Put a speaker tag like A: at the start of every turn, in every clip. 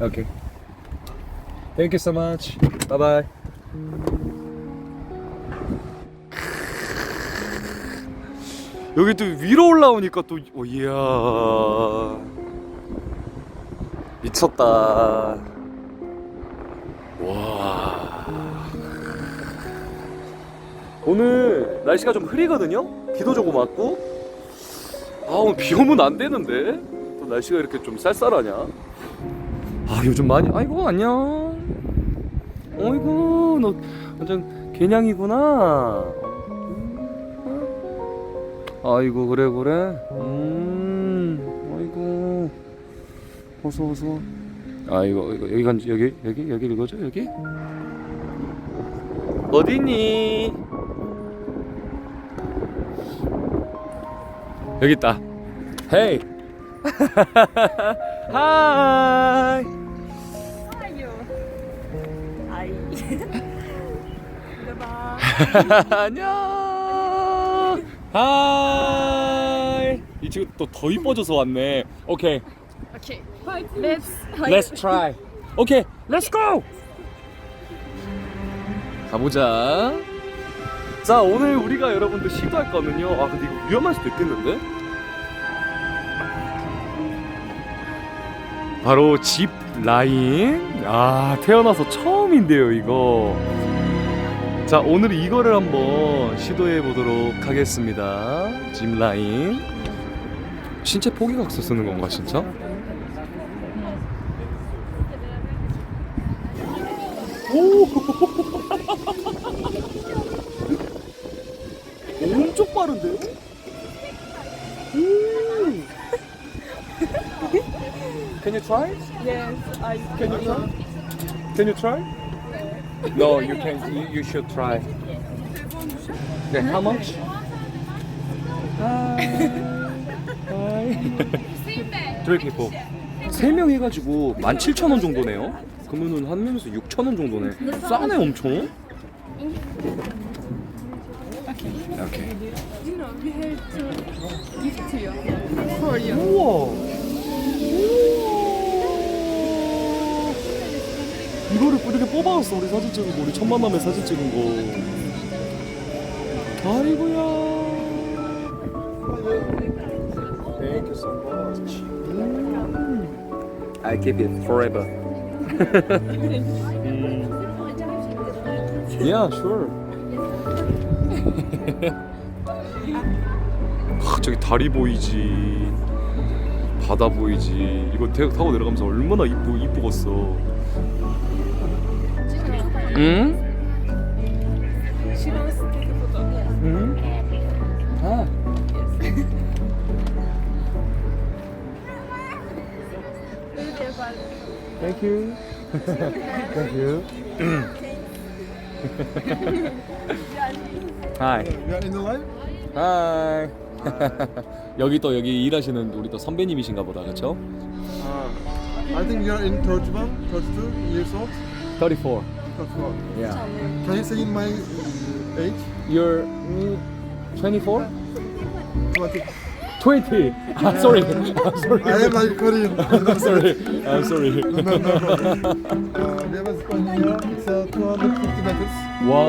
A: Okay. Thank you so much. Bye bye. 여기 또 위로 올라오니까 또 오, 이야 미쳤다. 와. 오늘 날씨가 좀 흐리거든요. 비도 조금 왔고. 아 오늘 비 오면 안 되는데. 또 날씨가 이렇게 좀 쌀쌀하냐? 아 요즘 많이. 아이고 안녕. 어이구 너 완전 개냥이구나. 아이고 그래 그래. 음. 아이고. 어서 어서. 아 이거 여기 간 여기 여기 여기 읽어줘 여기. 어디니? 여기 있다. 헤이. 하이. 안녕. 하이. 이 친구 또 더 이뻐져서 왔네. 오케이.
B: Okay. Let's.
A: Let's try. 오케이. Let's go. 가보자. 자, 오늘 우리가 여러분들 시도할 거는요. 아, 근데 이거 위험할 수도 있겠는데? 바로 집 라인. 아, 태어나서 처음인데요, 이거. 자, 오늘 이거를 한번 시도해 보도록 하겠습니다. 집 라인. 신체 포기각서 쓰는 건가, 진짜? 엄청 빠른데요? 음. Can you try?
B: Yes. I.
A: Can you try? Can you try? No, you can. You, you should try. Okay, how much? Three people. 세 명 해가지고 17,000원 정도네요. 그러면은 한 명에서 6,000원 정도네. 싸네 엄청. 오케이.
B: Know, we have to give to you. For you.
A: 우와. 이거를 이렇게 뽑아왔어 우리 사진 찍은 거 우리 첫 만남에 사진 찍은 거. 아이고야. Thank you so much. I keep it forever. yeah, sure. 아, 저기 다리 보이지. 바다 보이지. 이거 대 타고 내려가면서 얼마나 이쁘 이쁘겠어. 응?
B: She wants to take a photo.
A: 응? 아. Thank you. Thank you. Hi.
C: You are in the live?
A: Hi. 여기 또 여기 일하시는 우리 또 선배님이신가 보다 그렇죠?
C: Uh, I think you are in 31, 32 years old.
A: 34.
C: 34.
A: Yeah.
C: Can you say in my uh, age?
A: You're mm, 24?
C: 20.
A: 20. Ah, sorry. I'm sorry.
C: I am like Korean.
A: I'm sorry. I'm sorry.
C: no, no, no. Uh, we have a spot here. It's uh, 250 meters.
A: 와,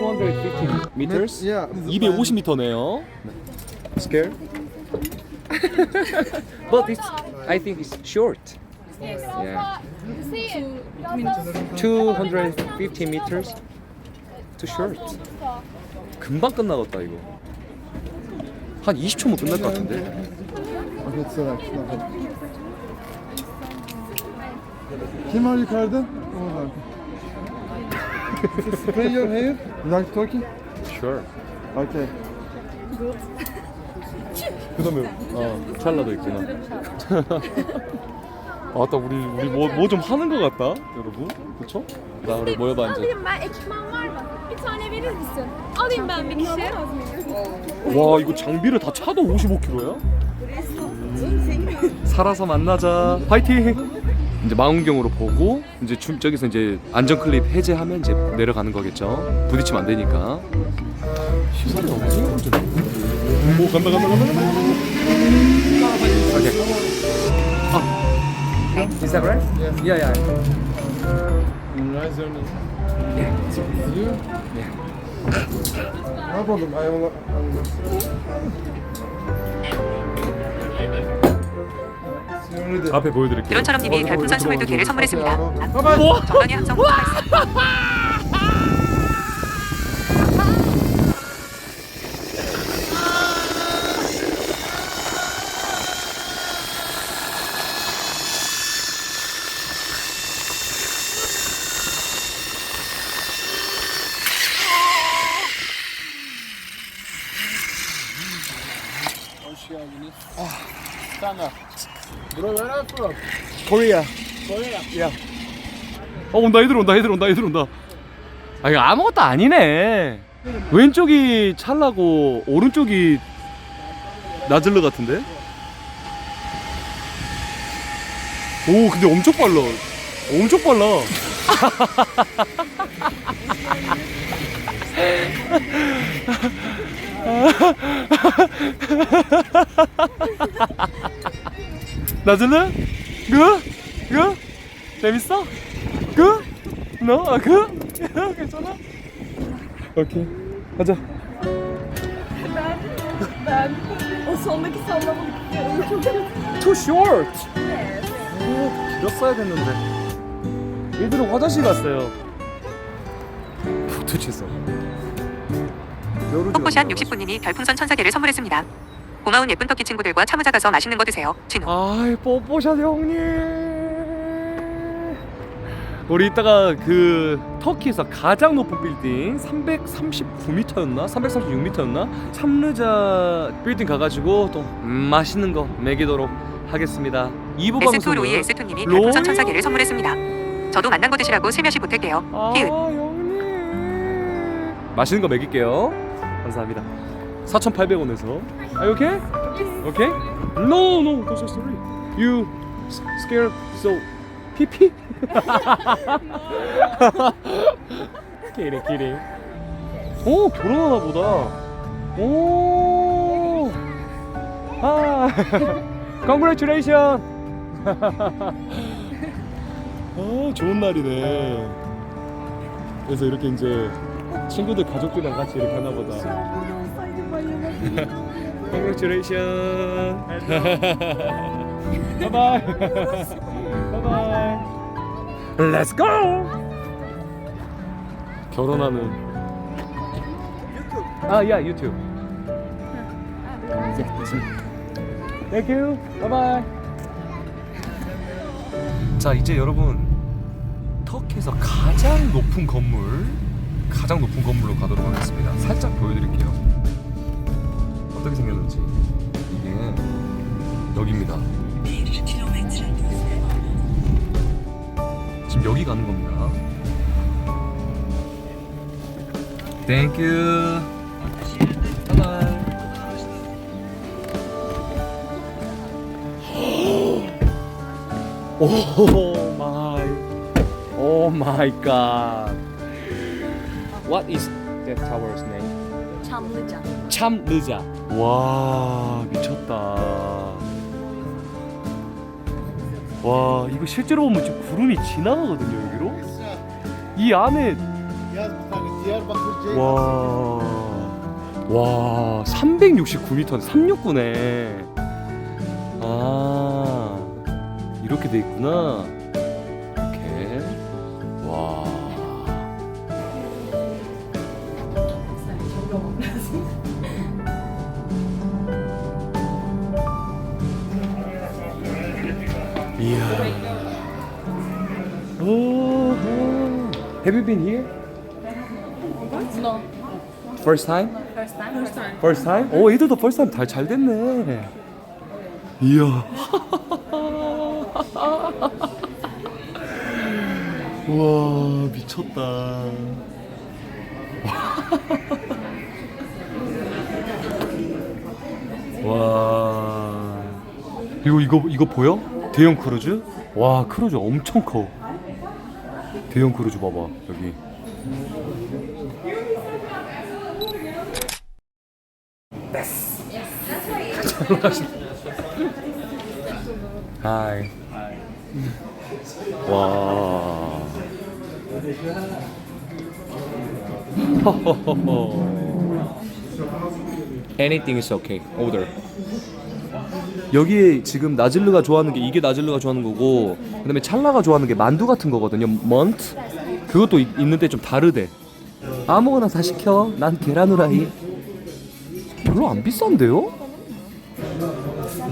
A: 250 meters?
C: Yeah.
A: 250m네요. Scared? but it's I think it's short. Yeah. 250 meters. Too short. 금방 끝나겠다 이거. 한 20초면 끝날 것 같은데.
C: Okay, it's alright. No problem. Kim var yukarıda? Oradan. Spray your hair. You like talking?
A: Sure.
C: Okay.
A: 그다음에 어 찰나도 있구나. 아따 우리 우리 뭐 뭐 좀 하는 것 같다 여러분. 그쵸? 나 우리 모여봐 이제. 와 이거 장비를 다 차도 55kg야? 살아서 만나자. 파이팅! 이제 망원경으로 보고 이제 중, 저기서 이제 안전 클립 해제하면 이제 내려가는 거겠죠? 부딪히면 안 되니까. 시선이 없지 오 간다 간다 간다 간다. 오케이 아
C: Malaysia.
A: Is that right? Yeah, yeah.
C: Nice journey. You? No problem. I will. I will. See you later.
A: 앞에 보여드릴게요.
D: 드론처럼 님이 별풍선 22개를 선물했습니다.
C: Bye bye.
A: 뭐?
D: 정연이 함성 부탁하겠습니다.
C: You from?
A: 코리아.
C: Korea.
A: 야. 어 온다 애들 온다 애들 온다 애들 온다. 아 이거 아무것도 아니네. 왼쪽이 찰나고 오른쪽이 나즐르 같은데? 오 근데 엄청 빨라. 엄청 빨라. 나즐르? 그? 그? 재밌어? 그? 너? 아 그? 괜찮아? 오케이 가자
B: sondaki sallamalık istiyorum. Çok kötü.
A: Too short. 오, 길었어야 됐는데 얘들은 화장실 갔어요 도대체서
D: 폭포샷 60분님이 별풍선 1000개를 선물했습니다. 고마운 예쁜 터키 친구들과 참으자 가서 맛있는 거 드세요. 진우.
A: 아이 뽀뽀샷 형님 우리 이따가 그 터키에서 가장 높은 빌딩 339m였나 336m였나 참르자 빌딩 가가지고 또 음, 맛있는 거 먹이도록 하겠습니다 2부
D: S2
A: 방송은
D: 로이 S2님이 별풍선 1004개를 선물했습니다. 저도 만난 거 드시라고 슬며시 보탤게요.
A: 아
D: 히읗.
A: 형님 맛있는 거 먹일게요 감사합니다 4,800원에서 Are you okay? Okay? No no that's just sorry You scared so 피피? kidding kidding 오 결혼하나 보다 오 아, congratulations 아 좋은 날이네 그래서 이렇게 이제 친구들 가족들이랑 같이 이렇게 하나 보다. Congratulations. bye bye. bye bye. Let's go. 결혼하는. 아, 야, 유튜브. Thank you. Bye bye. 자, 이제 여러분 터키에서 가장 높은 건물, 가장 높은 건물로 가도록 하겠습니다. 살짝 보여드릴게요. 어떻게 생겼는지 이게 여기입니다. 지금 여기 가는 겁니다. Thank you. 오 마이. 오 마이 갓. What is that tower's name?
B: Çamlıca.
A: 참 늦어. 와 미쳤다. 와 이거 실제로 보면 지금 구름이 지나가거든요 여기로. 이 안에
C: Yaz bir tane Diyarbakır Ceyhan.
A: 와, 와 369m, 369네. 아 이렇게 돼 있구나. Have you been here?
B: No.
A: First time?
B: First time. First time.
A: First time? 오, 얘들도 first time 다잘 됐네. 이야. 와, 미쳤다. 와. 이거 이거 이거 보여? 대형 크루즈? 와, 크루즈 엄청 커. 대형 크루즈 봐봐 여기. Hi. 와. Anything is okay. Order. 여기에 지금 나질르가 좋아하는 게 이게 나질르가 좋아하는 거고 그다음에 찰나가 좋아하는 게 만두 같은 거거든요. 먼트. 그것도 있, 있는데 좀 다르대. 아무거나 다 시켜. 난 계란 후라이. 별로 안 비싼데요?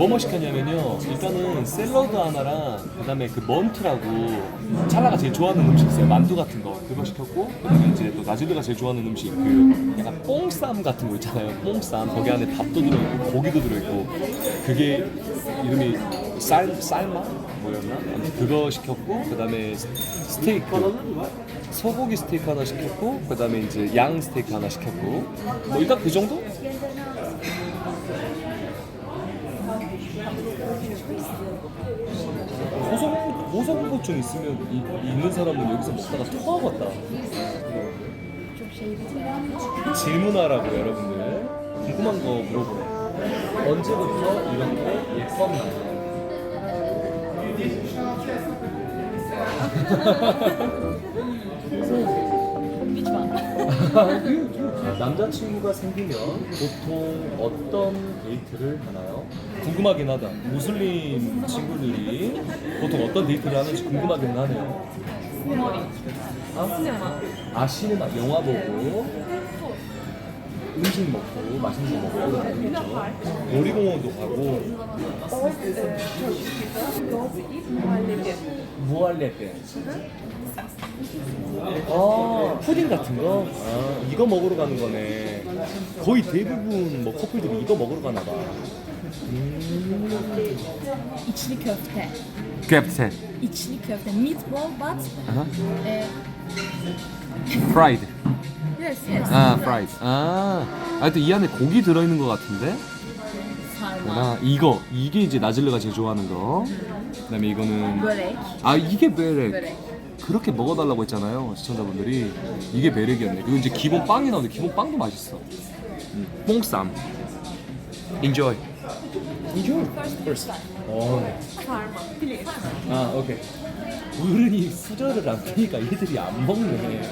A: 뭐뭐 시켰냐면요. 일단은 샐러드 하나랑 그다음에 그 먼트라고 찰나가 제일 좋아하는 음식 있어요. 만두 같은 거 그거 시켰고 그다음에 이제 또 나질르가 제일 좋아하는 음식 그 약간 뽕쌈 같은 거 있잖아요. 뽕쌈 거기 안에 밥도 들어있고 고기도 들어있고 그게 이름이 쌀 쌀마 뭐였나? 그거 시켰고 그다음에 스테이크 소고기 스테이크 하나 시켰고 그다음에 이제 양 스테이크 하나 시켰고 뭐 일단 그 정도? 고성 고성고증 있으면 이, 있는 사람은 여기서 먹다가 토하겠다. 질문하라고 여러분들 궁금한 거 물어보래. 언제부터 이렇게 예뻤나요?
B: 덤비지 마.
A: 남자친구가 생기면 보통 어떤 데이트를 하나요? 궁금하긴 하다. 무슬림 친구들이 보통 어떤 데이트를 하는지 궁금하긴 하네요.
B: 머리.
A: 아. 아 시네마 영화 보고 음식 먹고 맛있는 거 먹고 그러겠죠. 놀이공원도 가고 무할레 때. 아 푸딩 같은 거? 아 이거 먹으러 가는 거네. 거의 대부분 뭐 커플들이 이거 먹으러 가나 봐.
B: İçli köfte. İçli köfte. Meatball but e,
A: 프라이드.
B: yes yes.
A: 아 프라이드. 아 하여튼 이 안에 고기 들어있는 것 같은데.
B: Sarma.
A: 아 이거 이게 이제 나질르가 제일 좋아하는 거. 그 다음에 이거는
B: Börek.
A: 아 이게 베렉.
B: Börek.
A: 그렇게 먹어달라고 했잖아요 시청자분들이 이게 베렉이었네. 그리고 이제 기본 빵이 나오는데 기본 빵도 맛있어. 음, 뽕쌈. Enjoy. Enjoy. First. 어.
B: Please.
A: 아 오케이. 어른이 수저를 안 펴니까 얘들이 안 먹네.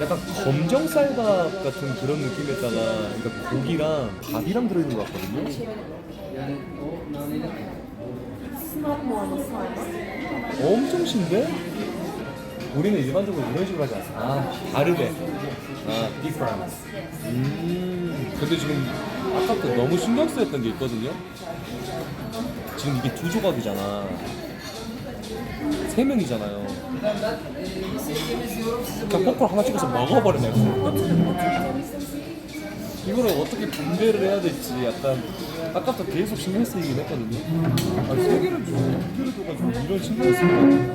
A: 약간 검정 쌀밥 같은 그런 느낌에다가 그러니까 고기랑 밥이랑 들어있는 것 같거든요. 엄청 신데? 우리는 일반적으로 이런 식으로 하지 않아. 아, 다르네. 아, different. 음, 근데 지금 아까부터 너무 신경 쓰였던 게 있거든요. 지금 이게 두 조각이잖아. 세 명이잖아요. 그냥 포크를 하나 찍어서 먹어버리네. 이거를 어떻게 분배를 해야 될지 약간 아까부터 계속 신경 쓰이긴 했거든요. 아, 세 개를 줘, 두 개를 줘가지고 이런 신경을 쓰는 거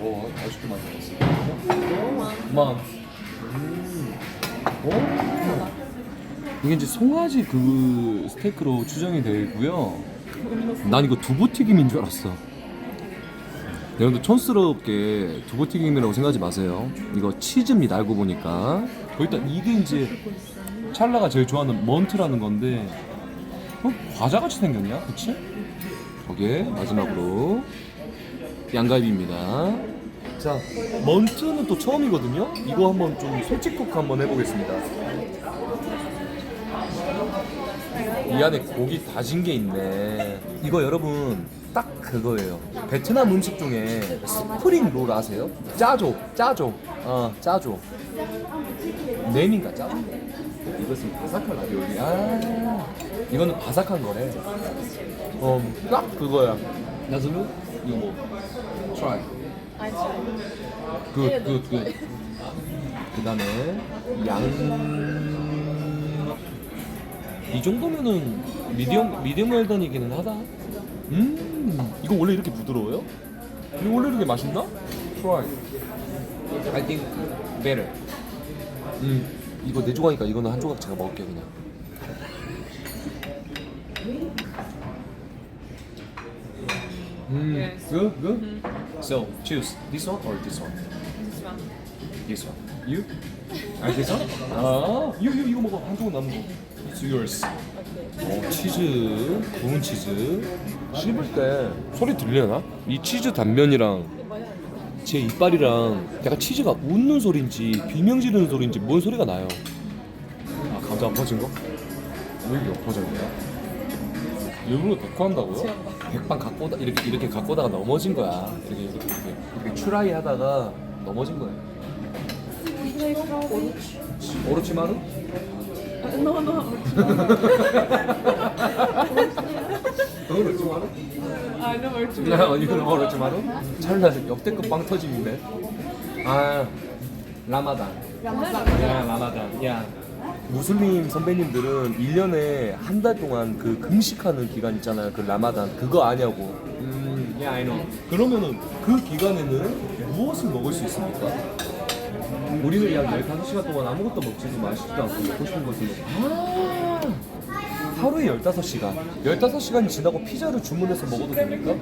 A: 오, 맛있게 만들었어. 만. 음. 오. 이게 이제 송아지 그 스테이크로 추정이 되고요. 난 이거 두부 튀김인 줄 알았어. 여러분들 촌스럽게 두부 튀김이라고 생각하지 마세요. 이거 치즈입니다. 알고 보니까. 거기다 이게 이제 찰나가 제일 좋아하는 먼트라는 건데 어? 과자 같이 생겼냐? 그치? 거기에 마지막으로 양갈비입니다. 자, 먼트는 또 처음이거든요. 이거 한번 좀 솔직 토크 한번 해보겠습니다. 이 안에 고기 다진 게 있네. 이거 여러분 딱 그거예요. 베트남 음식 중에 스프링 롤 아세요? 짜조, 짜조, 어, 짜조. 네민가 짜조? 이것은 바삭한 라비올리. 아, 이거는 바삭한 거래. 어, 딱 그거야. 나즈루 이거 뭐? Try.
B: I try.
A: 굿, 굿, 굿. 그 다음에 양. 이 정도면은 미디엄, 미디엄 웰던이기는 하다. 음, 음, 이거 원래 이렇게 부드러워요? 이거 원래 이렇게 맛있나? Try.
E: I think better.
A: 음, 이거 내 조각이니까 이거는 한 조각 제가 먹을게요 그냥. 음,
B: Yes.
A: good, good.
E: So choose this one or this one.
B: This one.
E: This one.
A: You? 아, this one? 아, you, you 이거 먹어 한 조각 남은 거.
E: It's yours.
A: 어, 치즈, 구운 치즈. 씹을 때 소리 들려나? 이 치즈 단면이랑 제 이빨이랑 약간 치즈가 웃는 소리인지 비명 지르는 소리인지 뭔 소리가 나요. 아 감자 엎어진 거? 왜 이렇게 엎어져 있냐? 일부러 데코한다고요? 백반 갖고 오다 이렇게 이렇게 갖고 오다가 넘어진 거야. 이렇게 이렇게 이렇게, 이렇게 추라이 하다가 넘어진 거야. 오로치마루?
B: No, no.
A: 오로치마루?
B: I know where to
A: 야, 이거 뭐랬지 마루? 찰나 역대급 빵 터짐인데. 아. 라마단. 야, 라마단. 야. 무슬림 선배님들은 1년에 한 달 동안 그 금식하는 기간 있잖아요. 그 라마단. 그거 아냐고. 음, 야, I know. 그러면은 그 기간에는 무엇을 먹을 수 있습니까? 우리는 약 15시간 동안 아무것도 먹지도 마시지도 않고 먹고 싶은 것을 먹고. 아, 하루에 15시간. 15시간이 지나고 피자를 주문해서 먹어도 됩니까?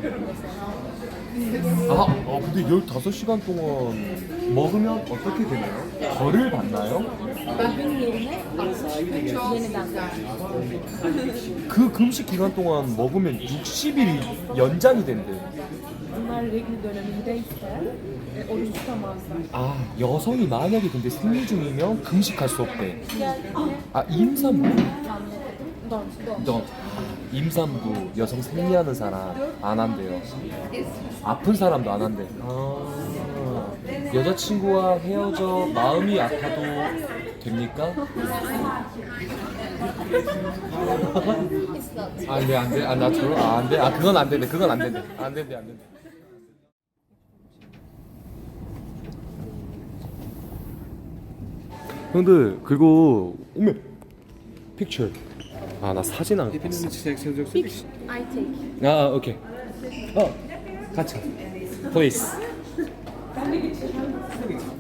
A: 아, 어, 근데 15시간 동안 먹으면 어떻게 되나요? 벌을 받나요? 그 금식 기간 동안 먹으면 60일이 연장이 된대.
B: Bunlar regl dönemindeyse e, oruç tutamazlar.
A: 아, 여성이 만약에 근데 생리 중이면 금식할 수 없대. 아, 임산부? 너 임산부 여성 생리하는 사람 안 한대요. 아픈 사람도 안 한대. 아, 여자친구와 헤어져 마음이 아파도 됩니까? 안돼 안돼 아나 저러 아, 안돼 아 그건 안 된대 그건 안 된대 안 된대 안 된대. 형들 그리고 오메 픽처 아 나 사진 안
B: I take.
A: 아 오케이. 어 같이 please.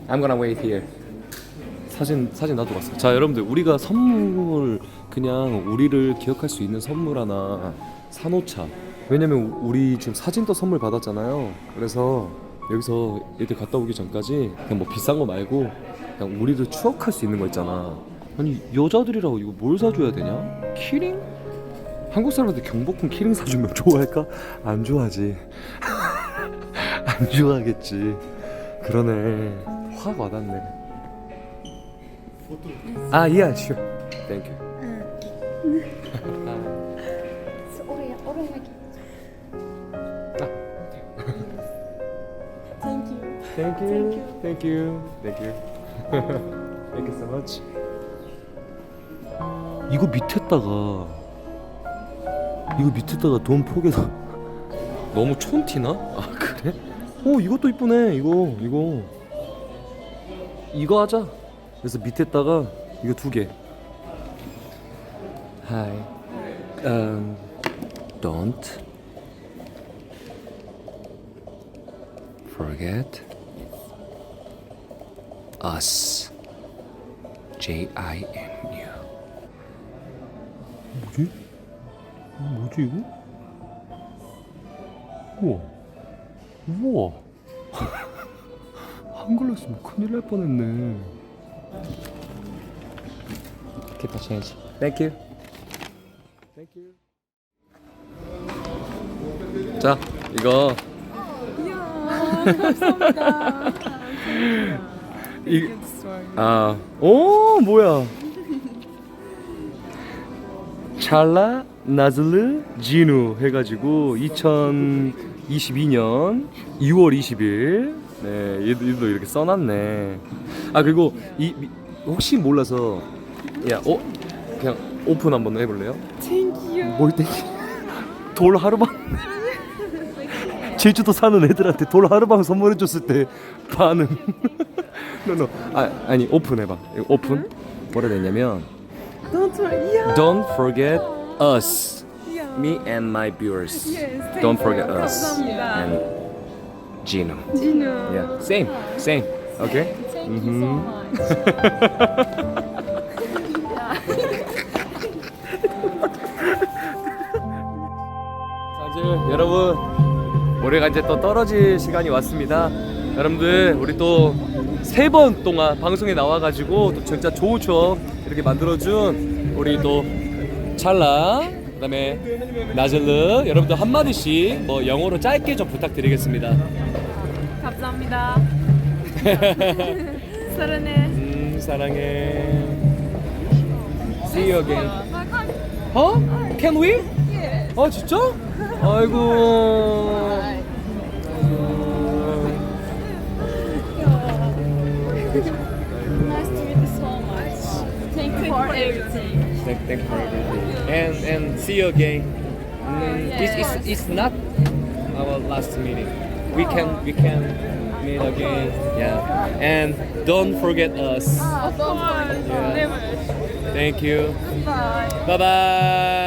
A: I'm gonna wait here. 사진 사진 나도 봤어. 자 여러분들 우리가 선물 그냥 우리를 기억할 수 있는 선물 하나 사놓자. 왜냐면 우리 지금 사진도 선물 받았잖아요. 그래서 여기서 얘들 갔다 오기 전까지 그냥 뭐 비싼 거 말고 그냥 우리를 추억할 수 있는 거 있잖아 아니 여자들이라고 이거 뭘 사줘야 되냐 키링? 한국 사람한테 경복궁 키링 사주면 좋아할까? 안 좋아하지. 안 좋아하겠지. 그러네. 확 와닿네. 아, 예, you.
F: Oraya, oraya git.
B: Thank you.
A: Thank you. Thank you so much. 이거 밑에다가 이거 밑에다가 돈 포개서. 너무 촌티나? 아 그래? 어 이것도 이쁘네 이거 이거. 이거 하자. 그래서 밑에다가 이거 두개. Hi. Um, Don't forget us. J 뭐지 이거? 우와 우와 한글로 쓰면 큰일 날 뻔했네 Keep a change Thank you Thank you 자 이거
B: 감사합니다.
A: 이. 아, 오 뭐야? 찰라 나즐르 지누 해가지고 2022년 2월 20일 네 얘도, 이렇게 써놨네. 아 그리고 이 미- 혹시 몰라서 야, 어 그냥 오픈 한번 해볼래요?
B: You.
A: 뭘 땡기? 돌 하루방 제주도 사는 애들한테 돌 하루방 선물해줬을 때 반응. 노노. 아 아니 오픈 해봐. 이거 오픈. 뭐라.
B: Yeah.
A: Don't forget us.
B: Yeah.
A: me and my viewers.
B: Yes, thank
A: Don't
B: you.
A: forget us
B: 감사합니다.
A: and Gino.
B: Gino.
A: Yeah, same, same. Okay.
B: Thank you so much.
A: 자, 이제 여러분 모래가 이제 또 떨어질 시간이 왔습니다. 여러분들 우리 또 세 번 동안 방송에 나와가지고 또 진짜 좋은 추억 이렇게 만들어준 우리 또 찰나 그다음에 나젤르 여러분들 한 마디씩 뭐 영어로 짧게 좀 부탁드리겠습니다.
B: 감사합니다. 사랑해.
A: 음 사랑해. See you again. 어? Can we? 어 진짜? 아이고.
B: Nice to meet you so much. Thank you for everything.
A: Thank, thank you for everything. And and see you again. Mm, it's, it's, it's not our last meeting. We can we can meet again. Yeah. And don't forget us.
B: Of course.
A: Yeah.
B: Never.
A: Thank you.
B: Bye.
A: Bye